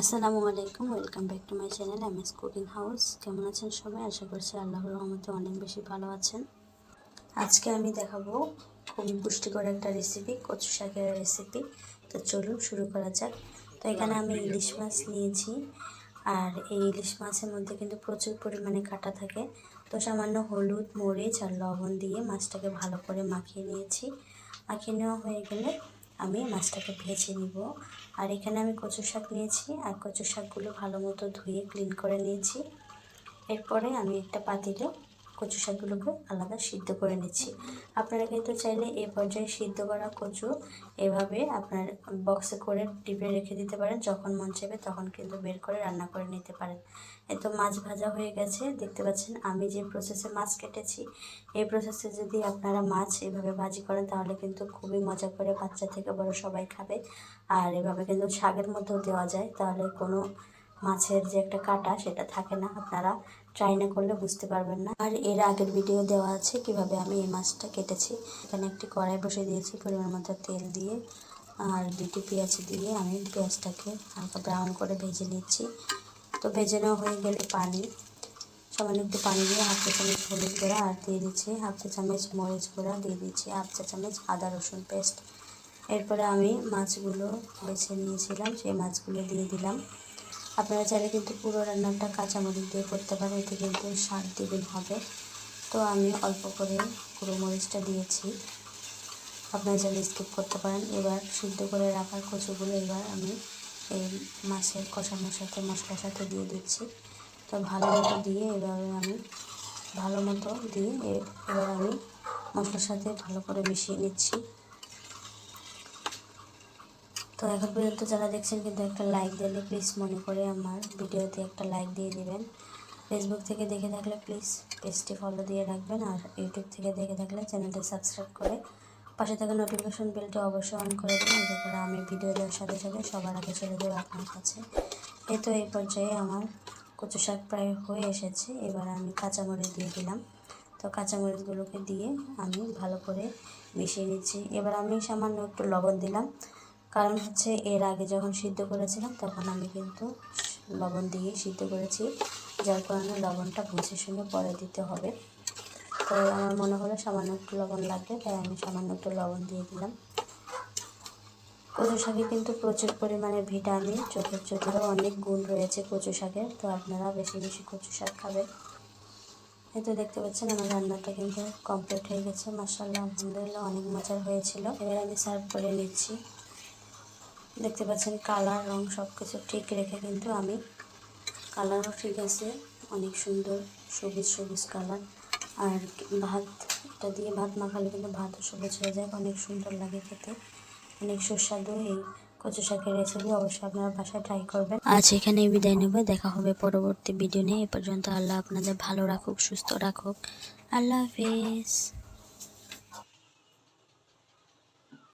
আসসালামু আলাইকুম, welcome back to my channel M S cooking house. কেমন আছেন সবাই? আশা করছি আল্লাহর রহমতে অনেক বেশি ভালো আছেন। আজকে আমি দেখাবো খুবই পুষ্টিকর একটা রেসিপি কচু শাকের রেসিপি তো চলুন শুরু করা যাক। তো এখানে আমি ইলিশ মাছ নিয়েছি, আর এই ইলিশ মাছের মধ্যে কিন্তু প্রচুর পরিমাণে কাটা থাকে। তো সামান্য হলুদ, মরিচ আর লবণ দিয়ে মাছটাকে ভালো করে মাখিয়ে নিয়েছি। মাখিয়ে নেওয়া হয়ে গেলে আমি মাছটাকে ভেজে নিব। আর এখানে আমি কচু শাক নিয়েছি, আর কচু শাকগুলো ভালো মতো ধুয়ে ক্লিন করে নিয়েছি। এরপরে আমি একটা পাতিলে কচু শাকগুলোকে আলাদা সিদ্ধ করে নিচ্ছি। আপনারা কিন্তু চাইলে এই পর্যায়ে সিদ্ধ করা কচু এভাবে আপনার বক্সে করে ডিপে রেখে দিতে পারেন। যখন মন চাইবে তখন কিন্তু বের করে রান্না করে নিতে পারেন। এই তো মাছ ভাজা হয়ে গেছে। দেখতে পাচ্ছেন আমি যে প্রসেসে মাছ কেটেছি, এই প্রসেসে যদি আপনারা মাছ এভাবে ভাজি করেন তাহলে কিন্তু খুবই মজা করে বাচ্চা থেকে বড় সবাই খাবে। আর এভাবে কিন্তু শাকের মধ্যেও দেওয়া যায়। তাহলে কোনো মাছের যে একটা কাটা সেটা থাকে না। আপনারা ট্রাই না করলে বুঝতে পারবেন না। আর এর আগের ভিডিও দেওয়া আছে কীভাবে আমি এই মাছটা কেটেছি। এখানে একটি কড়াই বসে দিয়েছি পরিমাণ মতো তেল দিয়ে। আর দুটি পেঁয়াজ দিয়ে আমি পেঁয়াজটাকে হালকা ব্রাউন করে ভেজে নিচ্ছি। তো ভেজে নেওয়া হয়ে গেলে পানি, সামান্য একটু পানি দিয়ে হাফ চা চামচ হলুদ গুঁড়া আর দিয়ে দিচ্ছি হাফ চা চামচ মরিচ গুঁড়া, দিয়ে দিচ্ছি হাফ চা চামচ আদা রসুন পেস্ট এরপরে আমি মাছগুলো বেছে নিয়েছিলাম, সেই মাছগুলো দিয়ে দিলাম। আপনারা চাইলে কিন্তু পুরো রান্নাটা কাঁচামরিচ দিয়ে করতে পারেন, এতে কিন্তু স্বাদ দ্বিগুণ হবে। তো আমি অল্প করে পুরো মরিচটা দিয়েছি। আপনারা চাইলে স্কিপ করতে পারেন। এবার সিদ্ধ করে রাখার কচুগুলো এবার আমি এই মাছের কষানোর সাথে, মশলার সাথে দিয়ে দিচ্ছি। তো ভালো মতো দিয়ে এভাবে আমি ভালো মতো দিয়ে এবার আমি মশলার সাথে ভালো করে মিশিয়ে নিচ্ছি। তো এখন পর্যন্ত যারা দেখছেন কিন্তু একটা লাইক দিলে প্লিজ মনে করে আমার ভিডিওতে একটা লাইক দিয়ে দিবেন। ফেসবুক থেকে দেখে থাকলে প্লিজ পেজটি ফলো দিয়ে রাখবেন আর ইউটিউব থেকে দেখে থাকলে চ্যানেলটি সাবস্ক্রাইব করে পাশে থাকা নোটিফিকেশন বেলটি অবশ্যই অন করে দিন, এতে করে আমি ভিডিও দেওয়ার সাথে সাথে সবার আগে চলে দেবো আপনার কাছে। এই তো এই পর্যায়ে আমার কচু শাক প্রায় হয়ে এসেছে, এবার আমি কাঁচামরিচ দিয়ে দিলাম। তো কাঁচামরিচগুলোকে দিয়ে আমি ভালো করে মিশিয়ে নিচ্ছি। এবার আমি সামান্য একটু লবণ দিলাম। কারণ হচ্ছে এর আগে যখন সিদ্ধ করেছিলাম, তখন আমি কিন্তু লবণ দিয়ে সিদ্ধ করেছি, যার কারণে লবণটা বুঝে শুনে পরে দিতে হবে। তো আমার মনে হলো সামান্য একটু লবণ লাগবে, তাই আমি সামান্য একটু লবণ দিয়ে দিলাম। কচু শাকে কিন্তু প্রচুর পরিমাণে ভিটামিন, চোখের চোখেরও অনেক গুণ রয়েছে কচু শাকের, তো আপনারা বেশি বেশি কচু শাক খাবেন। এই তো দেখতে পাচ্ছেন আমার রান্নাটা কিন্তু কমপ্লিট হয়ে গেছে মাসাল্লাহ আলহামদুলিল্লাহ, অনেক মজার হয়েছিল। এবার আমি সার্ভ করে নিচ্ছি। দেখতে পাচ্ছেন কালার, রং সব কিছু ঠিক রেখে কিন্তু আমি কালারও ঠিক আছে। অনেক সুন্দর সবুজ সবুজ কালার। আর ভাতটা দিয়ে ভাত মাখালে কিন্তু ভাতও সবুজ হয়ে যায়। অনেক সুন্দর লাগে খেতে। অনেক সুস্বাদু এই কচু শাকের রেসিপি অবশ্যই আপনারা বাসায় ট্রাই করবেন। আজ এখানে বিদায় নেব। দেখা হবে পরবর্তী ভিডিও নিয়ে। এ পর্যন্ত আল্লাহ আপনাদের ভালো রাখুক, সুস্থ রাখুক। আল্লাহ হাফিজ।